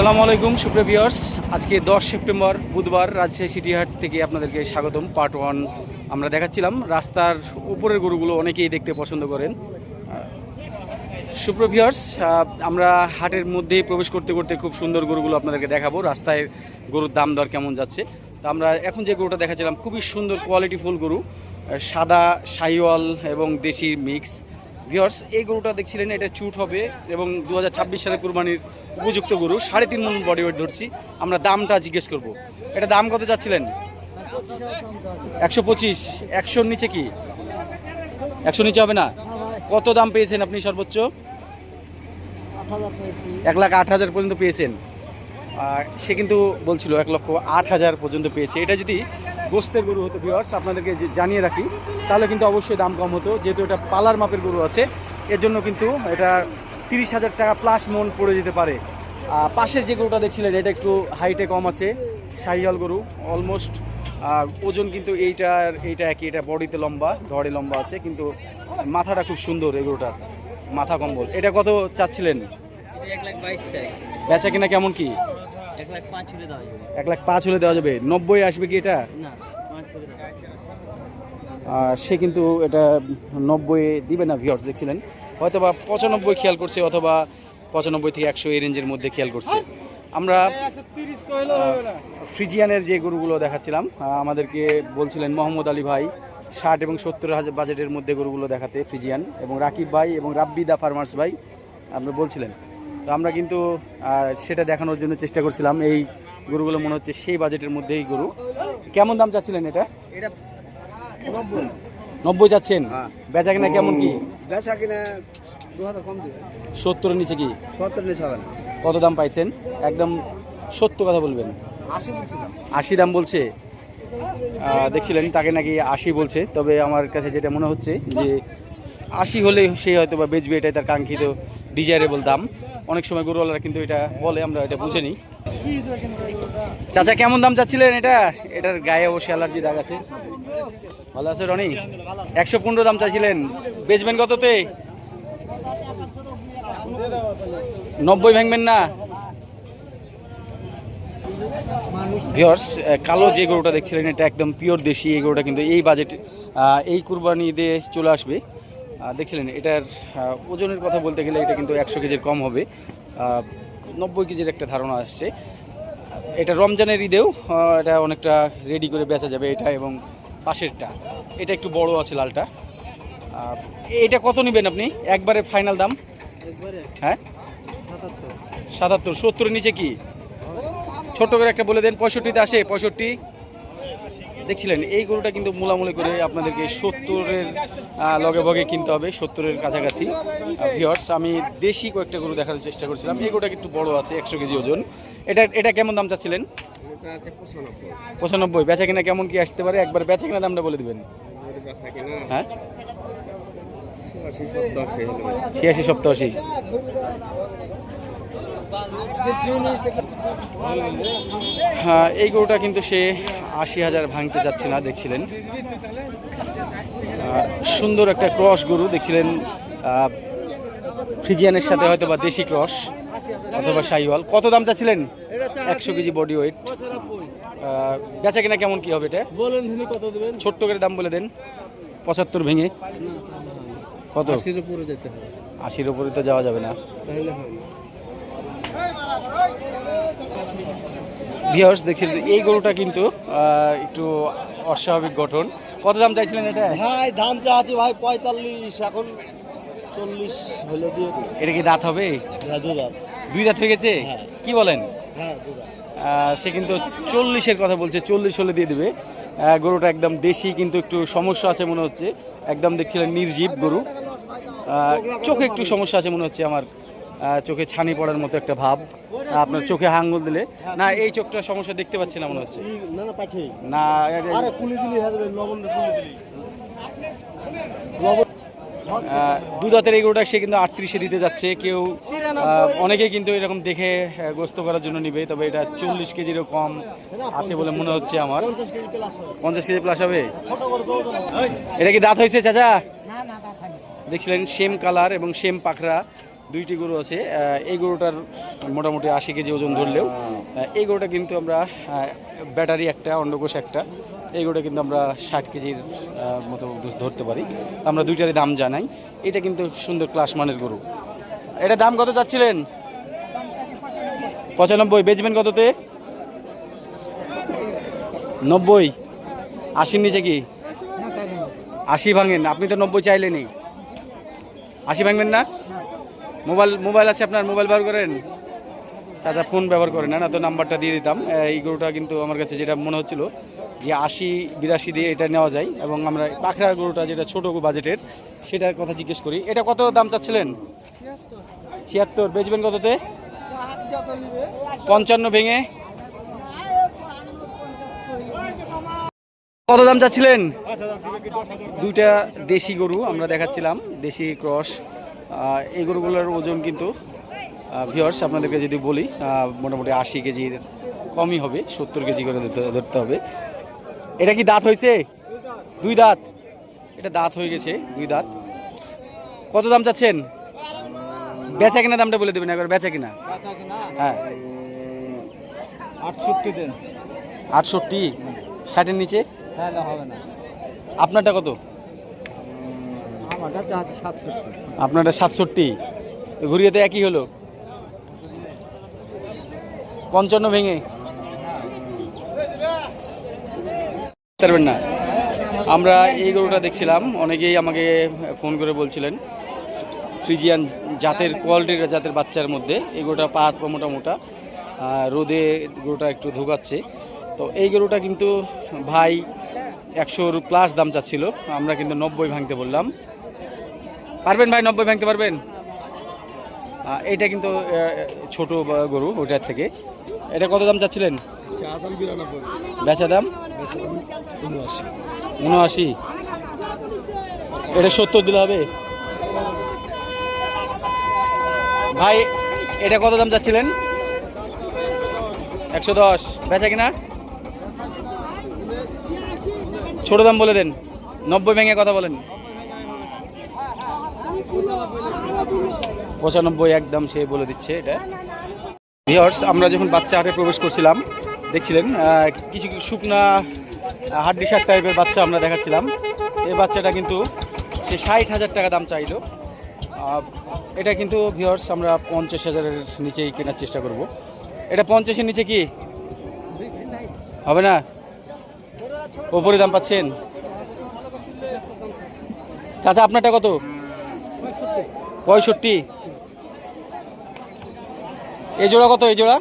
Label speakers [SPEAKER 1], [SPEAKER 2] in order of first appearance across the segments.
[SPEAKER 1] আসসালামু আলাইকুম, সুপ্রিয় ভিউয়ার্স। আজকে দশ সেপ্টেম্বর, বুধবার রাজশাহী সিটিহাট থেকে আপনাদেরকে স্বাগতম পার্ট ওয়ান আমরা দেখাচ্ছিলাম। রাস্তার উপরের গরুগুলো অনেকেই দেখতে পছন্দ করেন। সুপ্রিয় ভিউয়ার্স আমরা হাটের মধ্যে প্রবেশ করতে করতে খুব সুন্দর গরুগুলো আপনাদেরকে দেখাবো। রাস্তায় গরুর দাম দর কেমন যাচ্ছে? তো আমরা এখন যে গরুটা দেখাচ্ছিলাম, খুবই সুন্দর কোয়ালিটিফুল গরু সাদা সাইওয়াল এবং দেশি মিক্স ভিওর্স এই গরুটা দেখছিলেন, এটা চুট হবে এবং দু হাজার ছাব্বিশ সালে কুরবানির উপযুক্ত গরু, সাড়ে তিন মন বডি ওয়েট ধরছি। আমরা দামটা জিজ্ঞেস করব। এটা দাম কত যাচ্ছিলেন? একশো পঁচিশ। একশোর নিচে কি? একশো নিচে হবে না? কত দাম পেয়েছেন আপনি সর্বোচ্চ? এক লাখ আট হাজার পর্যন্ত পেয়েছেন। সে কিন্তু বলছিল, এক লক্ষ আট হাজার পর্যন্ত পেয়েছে। এটা যদি গোস্তের গরু হতো ভিওয়ার্স আপনাদেরকে জানিয়ে রাখি তাহলে কিন্তু অবশ্যই দাম কম হতো যেহেতু এটা পালার মাপের গরু আছে এর জন্য কিন্তু এটা তিরিশ হাজার টাকা প্লাস মন পড়ে যেতে পারে। পাশের যে গরুটা দেখছিলেন এটা একটু হাইটে কম আছে শাহিয়াল গরু অলমোস্ট ওজন কিন্তু এইটার এইটা একই এটা বডিতে লম্বা ধড়ে লম্বা আছে কিন্তু মাথাটা খুব সুন্দর এই গরুটার মাথা কম্বল। এটা কত চাচ্ছিলেন? বেচা কিনা কেমন কি?
[SPEAKER 2] এক লাখ পাঁচ হলে দেওয়া যাবে।
[SPEAKER 1] নব্বই আসবে কি এটা? সে কিন্তু এটা নব্বই দিবে না ভিওর্স দেখছিলেন? হয়তো বা পঁচানব্বই খেয়াল করছে অথবা পঁচানব্বই থেকে একশো এই রেঞ্জের মধ্যে খেয়াল করছে। আমরা ফ্রিজিয়ানের যে গরুগুলো দেখাচ্ছিলাম আমাদেরকে বলছিলেন মোহাম্মদ আলী ভাই ষাট এবং সত্তর হাজার বাজেটের মধ্যে গরুগুলো দেখাতে ফ্রিজিয়ান এবং রাকিব ভাই এবং রাব্বি দা ফার্মার্স ভাই আপনি বলছিলেন। তো আমরা কিন্তু সেটা দেখানোর জন্য চেষ্টা করছিলাম। এই গরুগুলো মনে হচ্ছে সেই বাজেটের মধ্যেই গরু। কেমন দাম চাচ্ছিলেন এটা?
[SPEAKER 3] এটা নব্বই।
[SPEAKER 1] চাচ্ছেন?
[SPEAKER 3] হ্যাঁ।
[SPEAKER 1] বেচা কিনা কেমন কি?
[SPEAKER 3] বেচা কিনা
[SPEAKER 1] সত্তরের নিচে কি?
[SPEAKER 3] সত্তর নিচে হবে
[SPEAKER 1] কত দাম পাইছেন? একদম সত্য কথা বলবেন।
[SPEAKER 3] আশি
[SPEAKER 1] দাম। বলছে। দেখছিলেন তাকে নাকি আশি বলছে। তবে আমার কাছে যেটা মনে হচ্ছে যে আশি হলে সে হয়তো বা বেচবে এটাই তার কাঙ্ক্ষিত ডিজায়ারেবল দাম। অনেক সময় গরুওয়ালারা কিন্তু এটা বলে, আমরা এটা বুঝে নিই। চাচা, কেমন দাম চাচ্ছিলেন এটা? এটার গায়ে অবশ্যই অ্যালার্জি দাগ আছে। ভালো আছে রনি? একশো পনেরো দাম চাইছিলেন বেচবেন কততে? নব্বই ভাঙবেন না? কালো যে গরুটা দেখছিলেন, এটা একদম পিওর দেশি, এই গরুটা কিন্তু এই বাজেট এই কুরবানি দিয়ে চলে আসবে। দেখছিলেন এটার ওজনের কথা বলতে গেলে এটা কিন্তু একশো কেজির কম হবে। নব্বই কেজির একটা ধারণা আসছে। এটা রমজানের ঈদেও এটা অনেকটা রেডি করে বেচা যাবে এটা এবং পাশেরটা। এটা একটু বড় আছে লালটা। এটা কত নেবেন আপনি? একবারে ফাইনাল দাম?
[SPEAKER 3] একবারে?
[SPEAKER 1] হ্যাঁ?
[SPEAKER 3] সাতাত্তর।
[SPEAKER 1] সত্তরের নিচে কি? ছোট্ট করে একটা বলে দেন পঁয়ষট্টিতে আসে পঁয়ষট্টি। দেখছিলেন, এই গরুটা কিন্তু মূলামূলি করে আপনাদেরকে সত্তরের লগে ভগে কিনতে হবে, সত্তরের কাছাকাছি। ভিওর্স আমি দেশি কয়েকটা গরু দেখার চেষ্টা করছিলাম। এই গরুটা একটু বড় আছে, একশো কেজি ওজন। এটা এটা কেমন দাম চাচ্ছিলেন?
[SPEAKER 3] পঁচানব্বই।
[SPEAKER 1] বেচা কিনা কেমন কি আসতে পারে? একবার বেচা কিনা দামটা বলে দিবেন। হ্যাঁ। ছিয়াশি সপ্তাশি। হ্যাঁ এই গরুটা কিন্তু সে আশি হাজার ভাঙতে যাচ্ছে না দেখছিলেন। সুন্দর একটা ক্রস গরু দেখছিলেন ফ্রিজিয়ানের সাথে হয়তো বা দেশি ক্রস অথবা শাহিওয়াল কত দাম চাচ্ছিলেন? একশো কেজি বডি ওয়েট বেচা কিনা কেমন কি হবে এটা?
[SPEAKER 2] বলেন কত দেবেন?
[SPEAKER 1] ছোট্ট করে দাম বলে দেন। পঁচাত্তর ভেঙে। কত?
[SPEAKER 2] আশির উপরে যেতে হবে।
[SPEAKER 1] আশির উপরে তো যাওয়া যাবে না।
[SPEAKER 2] তাহলে
[SPEAKER 1] ভিউয়ার্স দেখছেন এই গরুটা কিন্তু একটু অস্বাভাবিক গঠন। কত দাম চাইছিলেন এটা?
[SPEAKER 3] ভাই দাম চা আছে ভাই পঁয়তাল্লিশ এখন চল্লিশ হলে দিয়ে
[SPEAKER 1] এটা কি দাঁত হবে? দুই দাঁত। হয়ে গেছে?
[SPEAKER 3] হ্যাঁ।
[SPEAKER 1] কি বলেন?
[SPEAKER 3] হ্যাঁ
[SPEAKER 1] সে কিন্তু চল্লিশের কথা বলছে চল্লিশ হলে দিয়ে দিবে। গরুটা একদম দেশি কিন্তু একটু সমস্যা আছে মনে হচ্ছে। একদম দেখছিলেন নির্জীব গরু। চোখে একটু সমস্যা আছে মনে হচ্ছে আমার। চোখে ছানি পড়ার মতো একটা ভাব আপনার চোখে হাঙ্গুল দিলে। না এই চোখটা সমস্যা দেখতে পাচ্ছি না মনে হচ্ছে।
[SPEAKER 3] না হয়ে
[SPEAKER 1] দু দাঁতের এই গরুটা সে কিন্তু আটত্রিশে দিতে যাচ্ছে। কেউ অনেকে কিন্তু এরকম দেখে গোস্ত করার জন্য নিবে তবে এটা চল্লিশ কেজিরও কম আছে বলে মনে হচ্ছে আমার।
[SPEAKER 3] পঞ্চাশ কেজি প্লাস হবে।
[SPEAKER 1] এটা কি দাঁত হয়েছে চাচা? দেখছিলেন সেম কালার এবং সেম পাখরা। দুইটি গরু আছে। এই গরুটার মোটামুটি আশি কেজি ওজন ধরলেও এই গরুটা কিন্তু আমরা ব্যাটারি একটা অন্ডকোষ একটা। এই গরুটা কিন্তু আমরা ষাট কেজির মতো ধরতে পারি। আমরা দুইটারই দাম জানাই। এটা কিন্তু সুন্দর ক্লাস মানের গরু। এটা দাম কত চাচ্ছিলেন? পঁচানব্বই। বেচবেন কততে? নব্বই। আশির নিচে কি? আশি ভাঙেন। আপনি তো নব্বই চাইলেনই। আশি ভাঙবেন না? মোবাইল মোবাইল আছে আপনার, মোবাইল ব্যবহার করেন? চাচা ফোন ব্যবহার করেন না? তো নাম্বারটা দিয়ে দিতাম। এই গরুটা কিন্তু আমার কাছে যেটা মনে হচ্ছিল যে আশি, বিরাশি দিয়ে এটা নেওয়া যায় এবং আমরা পাখরা গরুটা যেটা ছোটো বাজেটের, সেটার কথা জিজ্ঞেস করি। এটা কত দাম চাচ্ছিলেন? ছিয়াত্তর। বেচবেন কততে? পঞ্চান্ন ভেঙে। কত দাম চাচ্ছিলেন? দুইটা দেশি গরু আমরা দেখাচ্ছিলাম, দেশি ক্রস। এই গরুগুলোর ওজন কিন্তু ভিওর্স আপনাদেরকে যদি বলি মোটামুটি আশি কেজির কমই হবে সত্তর কেজি করে ধরতে- হবে। এটা কি দাঁত হয়েছে? দুই দাঁত। এটা দাঁত হয়ে গেছে দুই দাঁত। কত দাম চাচ্ছেন? বেচা কিনা দামটা বলে দেবেন একবার বেচা কিনা? হ্যাঁ।
[SPEAKER 2] আটষট্টি দেন।
[SPEAKER 1] আটষট্টি? ষাটের নিচে?
[SPEAKER 2] হ্যাঁ না হবে না।
[SPEAKER 1] আপনারটা কত? আপনারটা সাতষট্টি। ঘুরিয়ে তো একই হলো। পঞ্চান্ন ভেঙে। পারবেন না। আমরা এই গরুটা দেখছিলাম। অনেকেই আমাকে ফোন করে বলছিলেন, ফ্রিজিয়ান জাতের কোয়ালিটির জাতের বাচ্চার মধ্যে। এই গরুটা পা হাত মোটা মোটা রোদে গরুটা একটু ধোকাচ্ছে। তো এই গরুটা কিন্তু ভাই একশোর প্লাস দাম চাচ্ছিল। আমরা কিন্তু নব্বই ভাঙতে বললাম। পারবেন ভাই? নব্বই ভাঙতে পারবেন? এটা কিন্তু ছোট গরু ওইটার থেকে। এটা কত দাম চাচ্ছিলেন? বেচা দাম?
[SPEAKER 3] উনআশি।
[SPEAKER 1] এটা সত্তর দিলে হবে? ভাই এটা কত দাম চাচ্ছিলেন? একশো দশ। বেচা কিনা? ছোট দাম বলে দেন। নব্বই ভেঙে কথা বলেন। পঁচানব্বই একদম সে বলে দিচ্ছে এটা। ভিওর্স আমরা যখন বাচ্চা হাটে প্রবেশ করছিলাম, দেখছিলেন কিছু কিছু শুকনা হাড্ডি শাক টাইপের বাচ্চা আমরা দেখাচ্ছিলাম। এই বাচ্চাটা কিন্তু সে ষাট হাজার টাকা দাম চাইলো। এটা কিন্তু ভিওর্স আমরা পঞ্চাশ হাজারের নিচেই কেনার চেষ্টা করব। এটা পঞ্চাশের নিচে কি? হবে না? ওপরে দাম পাচ্ছেন? চাচা, আপনারটা কত? পঁয়ষট্টি। এই জোড়া কত? এই জোড়া?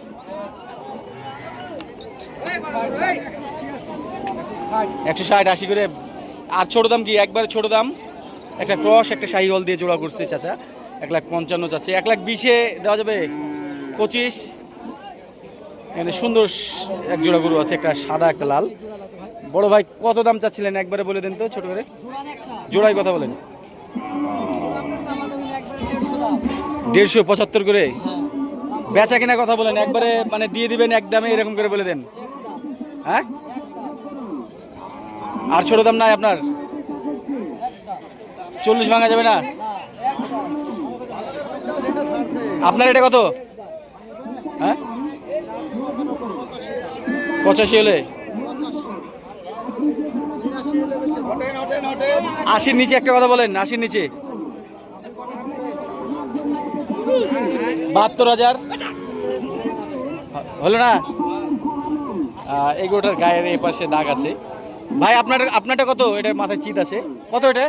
[SPEAKER 1] একশো ষাট আশি করে। আর ছোট দাম কি? একবারে ছোট দাম। একটা ক্রস, একটা শাহিওয়াল দিয়ে জোড়া করছে চাচা। এক লাখ পঞ্চান্ন চাচ্ছে। এক লাখ বিশে দেওয়া যাবে? পঁচিশ। এখানে সুন্দর এক জোড়া গরু আছে, একটা সাদা, একটা লাল। বড় ভাই, কত দাম চাচ্ছিলেন? একবারে বলে দেন তো, ছোট করে। জোড়ায় কথা বলেন। দেড়শো পঁচাত্তর করে? বেচা কিনা কথা বলেন, একবারে মানে দিয়ে দিবেন, এক দামে এরকম করে বলে দেন। হ্যাঁ? আর ছোট দাম নাই আপনার? চল্লিশ ভাঙা যাবে না? আপনার এটা কত? হ্যাঁ? পঁচাশি হলে? আশির নিচে একটা কথা বলেন, আশির নিচে। বাহাত্তর হাজার। হলো না? এই গোটার গায়ের এই পাশে দাগ আছে। ভাই, আপনার, আপনারটা কত? এটার মাথায় চিত আছে। কত এটা?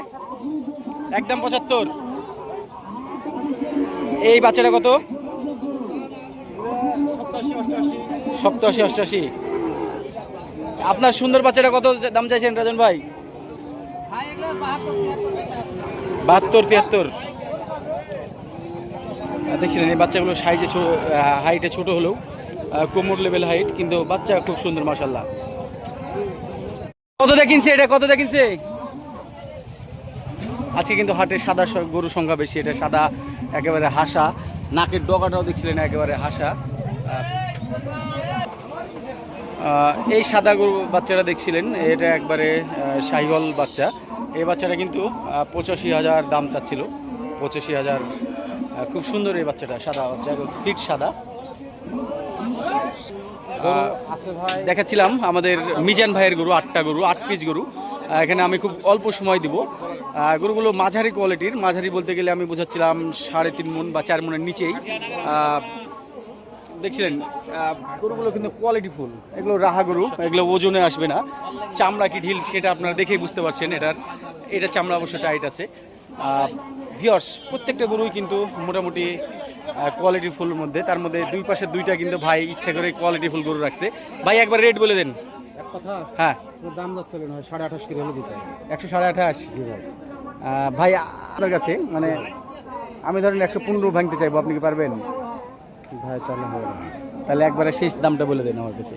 [SPEAKER 1] একদম পঁচাত্তর। এই বাচ্চাটা কত? সপ্তাশি, অষ্টআশি। আপনার সুন্দর বাচ্চাটা কত দাম চাইছেন, রাজন ভাই? বাহাত্তর, তিয়াত্তর। দেখছিলেন এই বাচ্চাগুলো সাইজে হাইটে ছোট হলেও কোমর লেভেল হাইট কিন্তু বাচ্চা খুব সুন্দর মাসাল্লাহ কত কিনছে এটা? কত কিনছে আজকে কিন্তু হাটে সাদা গরুর সংখ্যা বেশি, এটা সাদা, একেবারে হাসা। নাকের ডগাটাও দেখছিলেন, একেবারে হাসা। এই সাদা গরু বাচ্চারা দেখছিলেন, এটা একবারে সাইহল বাচ্চা। এই বাচ্চাটা কিন্তু পঁচাশি হাজার দাম চাচ্ছিল, পঁচাশি হাজার খুব সুন্দর এই বাচ্চাটা, সাদা বাচ্চা ফিট সাদা। দেখাচ্ছিলাম আমাদের মিজান ভাইয়ের গরু, আটটা গরু, আট পিস গরু। এখানে আমি খুব অল্প সময় দিব। গরুগুলো মাঝারি কোয়ালিটির মাঝারি বলতে গেলে আমি বোঝাচ্ছিলাম সাড়ে তিন মন বা চার মনের নিচেই। দেখছিলেন গরুগুলো কিন্তু কোয়ালিটি ফুল এগুলো রাহা গরু, এগুলো ওজনে আসবে না। চামড়া কি ঢিল সেটা আপনারা দেখেই বুঝতে পারছেন। এটার, এটা চামড়া অবশ্য টাইট আছে। ভিওর্স প্রত্যেকটা গরুই কিন্তু মোটামুটি কোয়ালিটি ফুলের মধ্যে। তার মধ্যে দুই পাশে দুইটা কিন্তু ভাই ইচ্ছা করে কোয়ালিটি ফুল গরু রাখছে। ভাই একবার রেট বলে দেন।
[SPEAKER 2] এক কথা
[SPEAKER 1] হ্যাঁ।
[SPEAKER 2] দাম সাড়ে আঠাশ কিলো দিতে
[SPEAKER 1] একশো সাড়ে আঠাশ?
[SPEAKER 2] ভাই।
[SPEAKER 1] আপনার কাছে মানে আমি ধরেন একশো পনেরো ভাঙতে চাইব আপনি কি পারবেন?
[SPEAKER 2] ভাই তাহলে হবে
[SPEAKER 1] তাহলে একবারে শেষ দামটা বলে দেন আমার কাছে।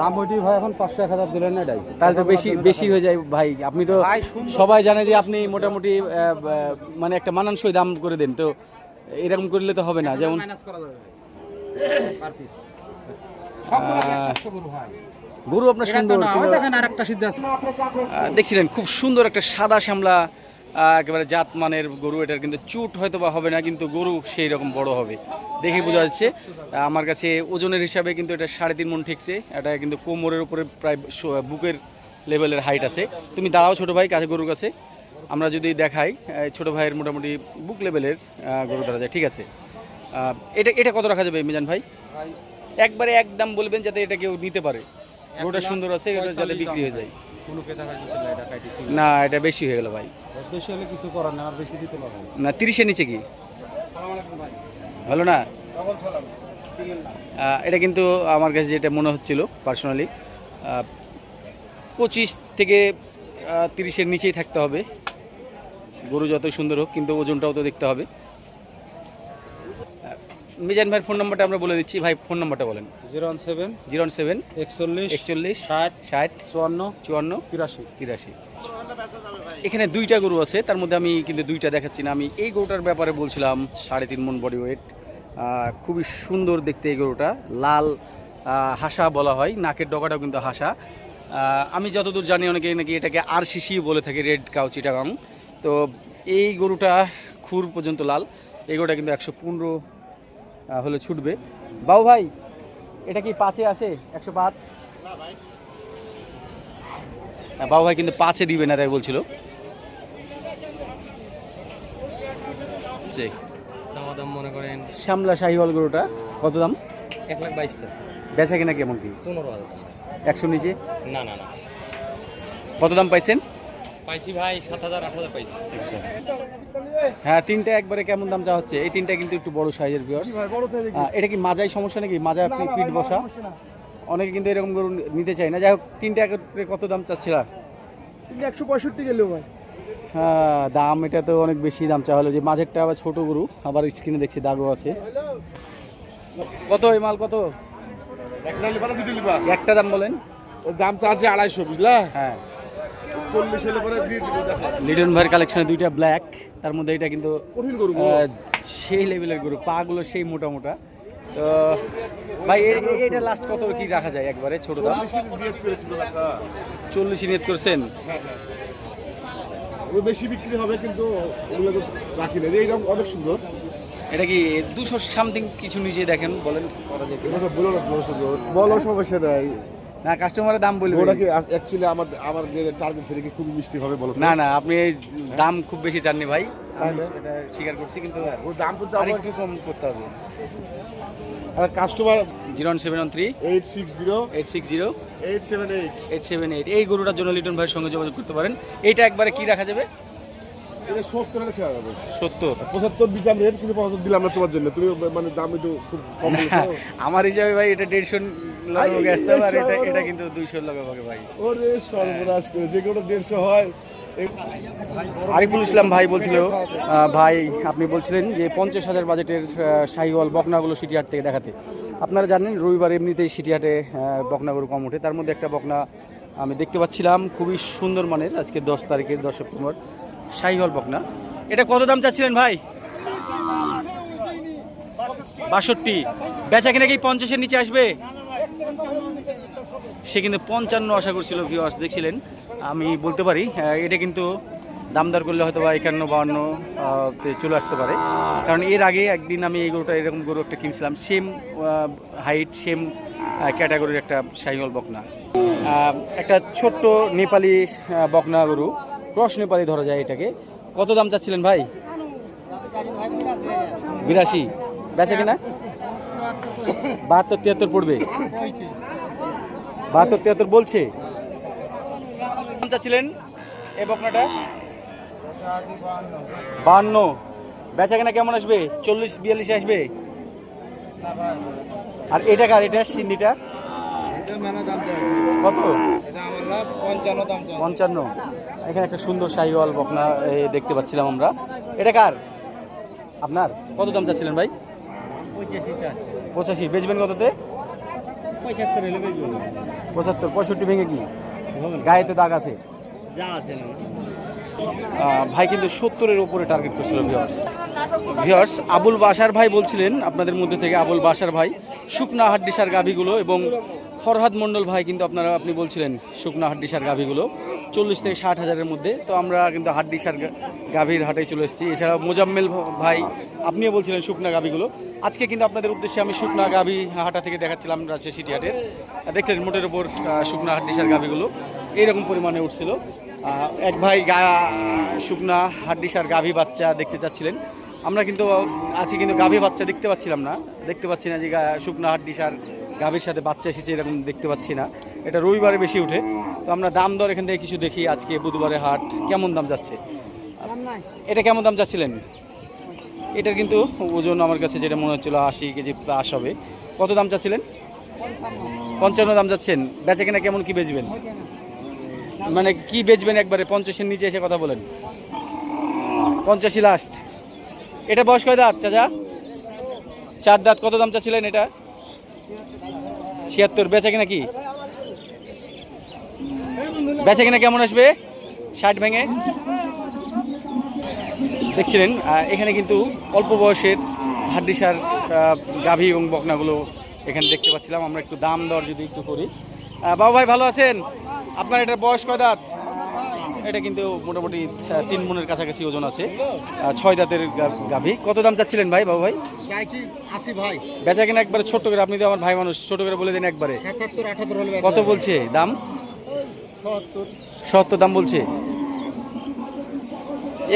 [SPEAKER 2] দাম ওইটি ভাই এখন পাঁচশো এক হাজার দিলেন না এটাই।
[SPEAKER 1] তাহলে তো বেশি বেশি হয়ে যায় ভাই। আপনি তো সবাই জানে যে আপনি মোটামুটি মানে একটা মানানসই দাম করে দেন। তো এরকম করলে তো হবে না যেমন
[SPEAKER 2] গরু
[SPEAKER 1] আপনার সুন্দর দেখছিলেন খুব সুন্দর একটা সাদা শ্যামলা একেবারে জাত মানের গরু এটার কিন্তু চুট হয়তো বা হবে না কিন্তু গরু সেই রকম বড় হবে। দেখে বোঝা যাচ্ছে আমার কাছে ওজনের হিসাবে কিন্তু এটা সাড়ে তিন মন ঠেকছে এটা কিন্তু কোমরের উপরে প্রায় বুকের লেভেলের হাইট আছে। তুমি দাঁড়াও ছোটো ভাই কাছে গরুর কাছে আমরা যদি দেখাই ছোট ভাইয়ের মোটামুটি বুক লেভেলের গরু ধরা যায় ঠিক আছে। এটা এটা কত রাখা যাবে মিজান ভাই?
[SPEAKER 2] ভাই
[SPEAKER 1] একবারে একদম বলবেন যাতে এটা কেউ নিতে পারে। গরুটা সুন্দর আছে এটা যাতে বিক্রি হয়ে যায়।
[SPEAKER 2] কোনো
[SPEAKER 1] না এটা বেশি হয়ে গেল ভাই।
[SPEAKER 2] বেশি হলে কিছু করার না আর বেশি দিতে পারব
[SPEAKER 1] না। তিরিশের নিচে কি? ভালো না? এটা কিন্তু আমার কাছে যেটা মনে হচ্ছিল পার্সোনালি পঁচিশ থেকে তিরিশের নিচেই থাকতে হবে। গরু যত সুন্দর হোক কিন্তু ওজনটাও তো দেখতে হবে। মিজান ভাইয়ের ফোন নাম্বারটা আমরা বলে দিচ্ছি। ভাই ফোন নাম্বারটা বলেন।
[SPEAKER 2] Zero one seven
[SPEAKER 1] zero seven
[SPEAKER 2] একচল্লিশ
[SPEAKER 1] একচল্লিশ
[SPEAKER 2] ষাট
[SPEAKER 1] ষাট
[SPEAKER 2] চুয়ান্ন
[SPEAKER 1] চুয়ান্ন
[SPEAKER 2] তিরাশি।
[SPEAKER 1] তিরাশি। এখানে দুইটা গরু আছে তার মধ্যে আমি কিন্তু দুইটা দেখাচ্ছি না। আমি এই গরুটার ব্যাপারে বলছিলাম সাড়ে তিন মন বডি ওয়েট খুবই সুন্দর দেখতে এই গরুটা। লাল হাসা বলা হয় নাকের ডগাটাও কিন্তু হাসা। আমি যতদূর জানি অনেকে নাকি এটাকে আর সিসি বলে থাকে রেড কাউ চিটাগাং। তো এই গরুটা খুর পর্যন্ত লাল এই গরুটা কিন্তু একশো পনেরো হলে ছুটবে। বাবু ভাই এটা কি পাঁচে আসে? একশো পাঁচ? হ্যাঁ, বাবু ভাই কিন্তু পাঁচে দিবে না তাই বলছিল।
[SPEAKER 4] দাম মনে করেন।
[SPEAKER 1] শ্যামলা শাহিওয়াল গরুটা কত দাম?
[SPEAKER 4] এক লাখ বাইশ আছে
[SPEAKER 1] বেচা কিনা কেমন কি?
[SPEAKER 4] পনেরো হাজার
[SPEAKER 1] একশো নিচে?
[SPEAKER 4] না না না।
[SPEAKER 1] কত দাম পাইছেন?
[SPEAKER 4] পাইছি ভাই সাত হাজার আট হাজার পাইছি।
[SPEAKER 1] হ্যাঁ তিনটা একবারে কেমন দাম চা হচ্ছে? এই তিনটা কিন্তু একটু বড় সাইজের ভিউয়ার্স এটা কি মাজাই সমস্যা নাকি? মাজা পিঠ বসা? অনেকে কিন্তু এরকম গরু নিতে চায় না। যাই হোক তিনটা একরে কত দাম চাচ্ছিল
[SPEAKER 2] একশো পঁয়ষট্টি গেলেও ভাই।
[SPEAKER 1] হ্যাঁ দাম এটা তো অনেক বেশি দাম চা হলো। যে মাঝেরটা আবার ছোট গরু আবার স্ক্রিনে দেখছি দাগও আছে। কত এই মাল কত?
[SPEAKER 3] একটা
[SPEAKER 1] দাম বলেন।
[SPEAKER 3] ওর দাম তো আছে আড়াইশো বুঝলা?
[SPEAKER 1] হ্যাঁ। লিটন ভাইয়ের কালেকশনে দুইটা ব্ল্যাক তার মধ্যে এটা কিন্তু সেই লেভেলের গরু পাগুলো সেই মোটা মোটা। তো ভাই এটা লাস্ট কত কি রাখা যায় একবারে ছোট দাম?
[SPEAKER 3] দিয়ে
[SPEAKER 1] চল্লিশ নিয়ত করছেন?
[SPEAKER 3] ও বেশি বিক্রি হবে কিন্তু ওগুলো তো রাখি না এইরকম অনেক সুন্দর।
[SPEAKER 1] এটা কি দুশো সামথিং কিছু নিচে দেখেন বলেন করা যায়
[SPEAKER 3] বলো সমস্যা নাই।
[SPEAKER 1] না কাস্টমারের দাম বলবে
[SPEAKER 3] ওটা কি অ্যাকচুয়ালি আমার আমার যে টার্গেট সেটা কি খুবই মিষ্টি হবে বলো
[SPEAKER 1] না না আপনি দাম খুব বেশি চাননি ভাই? এটা স্বীকার করছি কিন্তু
[SPEAKER 3] দাম তো
[SPEAKER 1] কম করতে হবে।
[SPEAKER 3] আর customer
[SPEAKER 1] zero seven one three.
[SPEAKER 3] Eight six zero
[SPEAKER 1] eight six zero
[SPEAKER 3] eight seven eight
[SPEAKER 1] eight seven eight এই গরুটার জন্য লিটন ভাইয়ের সঙ্গে যোগাযোগ করতে পারেন। এইটা একবারে কি রাখা যাবে?
[SPEAKER 3] সত্তর হলে ছেড়া যাবে
[SPEAKER 1] সত্তর?
[SPEAKER 3] পঁচাত্তর দিতাম রেট কিন্তু পঁচাত্তর দিলাম না তোমার জন্য। তুমি মানে দাম একটু খুব কম।
[SPEAKER 1] আমার হিসাবে ভাই এটা দেড়শো আসতে এটা এটা কিন্তু দুইশো ভাই।
[SPEAKER 3] ওরে সর্বনাশ করে যে কোনো দেড়শো হয়।
[SPEAKER 1] আরিফুল ইসলাম ভাই বলছিল ভাই আপনি বলছিলেন যে পঞ্চাশ হাজার বাজেটের শাহিওয়াল বকনাগুলো সিটিহাট থেকে দেখাতে। আপনারা জানেন রবিবার এমনিতেই সিটিহাটে বকনাগুলো কম ওঠে। তার মধ্যে একটা বকনা আমি দেখতে পাচ্ছিলাম খুবই সুন্দর মানের আজকে দশ তারিখের দশ সেপ্টেম্বর। শাহিওয়াল বকনা এটা কত দাম চাচ্ছিলেন ভাই? বাষট্টি। বেচা কিনা কি পঞ্চাশের নিচে আসবে? সে কিন্তু পঞ্চান্ন আশা করছিল ভিউয়ার্স দেখছিলেন? আমি বলতে পারি এটা কিন্তু দামদার করলে হয়তো বা একান্ন, বাউন্ন চলে আসতে পারে। কারণ এর আগে একদিন আমি এই গরুটা, এরকম গরু একটা কিনছিলাম সেম হাইট সেম ক্যাটাগরির একটা সাইহল বকনা। একটা ছোট্ট নেপালি বকনা গরু। ক্রস নেপালি ধরা যায় এটাকে। কত দাম চাচ্ছিলেন ভাই? বিরাশি। বেচে কিনা? বাহাত্তর, তিয়াত্তর পড়বে। বাহাত্তর, তিয়াত্তর বলছে। দাম চাচ্ছিলেন এই বকনাটা? বাহান্ন। বেচা কেনা কেমন আসবে? চল্লিশ, বিয়াল্লিশ আসবে? আর এটা কার? এটা সিন্দিটা
[SPEAKER 2] এটা মেলা দাম চাইছে
[SPEAKER 1] কত?
[SPEAKER 2] এটা আমার লাভ পঞ্চান্ন
[SPEAKER 1] এখানে একটা সুন্দর শাহিওয়াল বকনা এ, দেখতে পাচ্ছিলাম আমরা। এটা কার? আপনার? কত দাম চাচ্ছিলেন ভাই?
[SPEAKER 3] পঁচাশি
[SPEAKER 1] বেচবেন কততে?
[SPEAKER 3] পঁচাত্তর
[SPEAKER 1] পঁয়ষট্টি ভেঙে কি? গায়ে তো দাগ আছে?
[SPEAKER 3] যা আছে
[SPEAKER 1] ভাই কিন্তু সত্তরের উপরে টার্গেট করছিল ভিওর্স ভিওর্স আবুল বাসার ভাই বলছিলেন আপনাদের মধ্যে থেকে আবুল বাসার ভাই শুকনা হাড্ডিসার গাভিগুলো এবং ফরহাদ মণ্ডল ভাই কিন্তু আপনারা, আপনি বলছিলেন শুকনা হাড্ডিসার গাভিগুলো, চল্লিশ থেকে ষাট হাজারের মধ্যে। তো আমরা কিন্তু হাড্ডিসার গাভীর হাটে চলে এসেছি। এছাড়া মোজাম্মেল ভাই, আপনিও বলছিলেন শুকনা গাভিগুলো। আজকে কিন্তু আপনাদের উদ্দেশ্যে আমি শুকনা গাভী হাটা থেকে দেখাচ্ছিলাম রাজশাহী সিটি হাটের দেখলেন মোটের ওপর শুকনা হাড্ডিসার গাভিগুলো এইরকম পরিমাণে উঠছিল। এক ভাই গা শুকনা হাড্ডিসার গাভী বাচ্চা দেখতে চাচ্ছিলেন। আমরা কিন্তু আজকে কিন্তু গাভী বাচ্চা দেখতে পাচ্ছিলাম না। দেখতে পাচ্ছি না যে শুকনা হাড্ডিসার গাভীর সাথে বাচ্চা এসেছে এরকম দেখতে পাচ্ছি না। এটা রবিবারে বেশি উঠে। তো আমরা দাম দর এখান থেকে কিছু দেখি আজকে বুধবারে হাট। কেমন দাম যাচ্ছে? এটা কেমন দাম যাচ্ছিলেন? এটার কিন্তু ওজন আমার কাছে যেটা মনে হচ্ছিল আশি কেজি প্লাস হবে। কত দাম চাচ্ছিলেন? পঞ্চান্ন। দাম যাচ্ছেন। বেচে কিনা কেমন কি বেচবেন? মানে কি বেচবেন একবারে? পঞ্চাশের নিচে এসে কথা বলেন। পঞ্চাশি লাস্ট এটা বয়স কয় দাঁত চাচা? চার দাঁত। কত দাম চাচ্ছিলেন এটা? ছিয়াত্তর, বেচে কিনা কি? বেচে কিনা কেমন আসবে? ষাট ভেঙে? দেখছিলেন এখানে কিন্তু অল্প বয়সের হাড্ডিসার গাভী এবং বকনাগুলো এখানে দেখতে পাচ্ছিলাম। আমরা একটু দাম দর যদি একটু করি। বাবু ভাই, ভালো আছেন? আপনার এটার বয়স কয় দাঁত? এটা কিন্তু মোটামুটি তিন মনের কাছাকাছি ওজন আছে। ছয় দাঁতের গাভী। কত দাম চাচ্ছিলেন ভাই বাবু ভাই?
[SPEAKER 2] চাইছি আশি ভাই।
[SPEAKER 1] বেচা কিনা একবারে ছোট করে আপনি তো আমার ভাই মানুষ ছোট করে বলে দিন একবারে।
[SPEAKER 2] সাতাত্তর আঠাত্তর
[SPEAKER 1] কত বলছে দাম?
[SPEAKER 2] সত্তর।
[SPEAKER 1] দাম বলছে।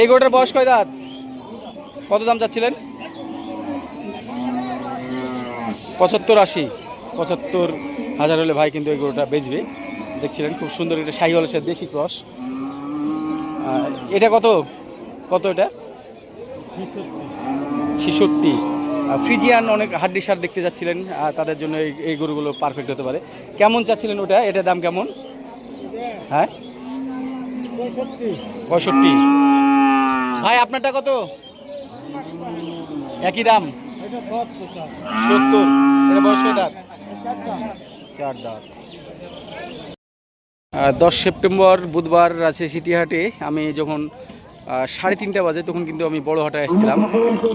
[SPEAKER 1] এই গোটার বয়স কয় দাঁত? কত দাম চাচ্ছিলেন? পঁচাত্তর আশি। পঁচাত্তর হাজার হলে ভাই কিন্তু এই গরুটা বেচবে। দেখছিলেন খুব সুন্দর একটা শাহি হলসের দেশি ক্রস। এটা কত? কত এটা? ছিষট্টি। ফ্রিজিয়ান অনেক হাড্ডি সার দেখতে যাচ্ছিলেন তাদের জন্য এই এই গরুগুলো পারফেক্ট হতে পারে। কেমন চাচ্ছিলেন ওটা? এটার দাম কেমন? হ্যাঁ? পঁয়ষট্টি। ভাই, আপনারটা কত? একই দাম? সত্তর। এটা বয়স কয় দাঁত? চার দাঁত। দশ সেপ্টেম্বর বুধবার রাজশাহী সিটিহাটে। আমি যখন সাড়ে তিনটা বাজে তখন কিন্তু আমি বড় হাটে আসছিলাম।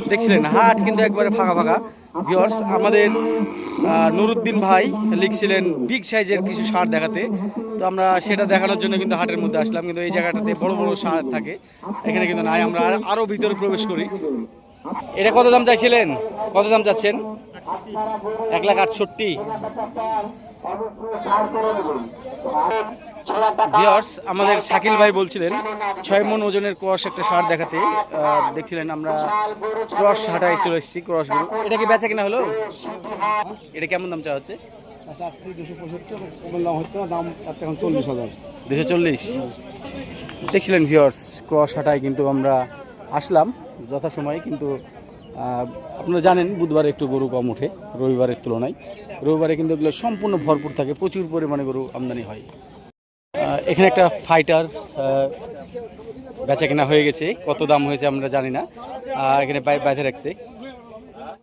[SPEAKER 1] দেখছিলেন, হাট কিন্তু একবারে ফাঁকা ফাঁকা। ভিওর্স আমাদের নুরুদ্দিন ভাই লিখছিলেন বিগ সাইজের কিছু সার দেখাতে। তো আমরা সেটা দেখানোর জন্য কিন্তু হাটের মধ্যে আসলাম। কিন্তু এই জায়গাটাতে বড় বড় সার থাকে। এখানে কিন্তু নাই। আমরা আর- আরও ভিতরে প্রবেশ করি। এটা কত দাম চাইছিলেন? কত দাম চাচ্ছেন? এক লাখ আটষট্টি। ভিওর্স আমাদের শাকিল ভাই বলছিলেন ছয় মন ওজনের ক্রস একটা সার দেখাতে দেখছিলেন আমরা ক্রস হাটায় চলে এসেছি ক্রসগুলো এটা কি বেচা কিনা হলো? এটা কেমন দাম চাওয়া হচ্ছে?
[SPEAKER 3] দুশো চল্লিশ
[SPEAKER 1] দুশো চল্লিশ। দেখছিলেন ভিওর্স ক্রস হাটায় কিন্তু আমরা আসলাম যথাসময়ে কিন্তু আপনারা জানেন বুধবারে একটু গরু কম ওঠে রবিবারের তুলনায়। রবিবারে কিন্তু এগুলো সম্পূর্ণ ভরপুর থাকে প্রচুর পরিমাণে গরু আমদানি হয়। এখানে একটা ফাইটার বেচা কেনা হয়ে গেছে। কত দাম হয়েছে আমরা জানি না। এখানে বাইরে রাখছি।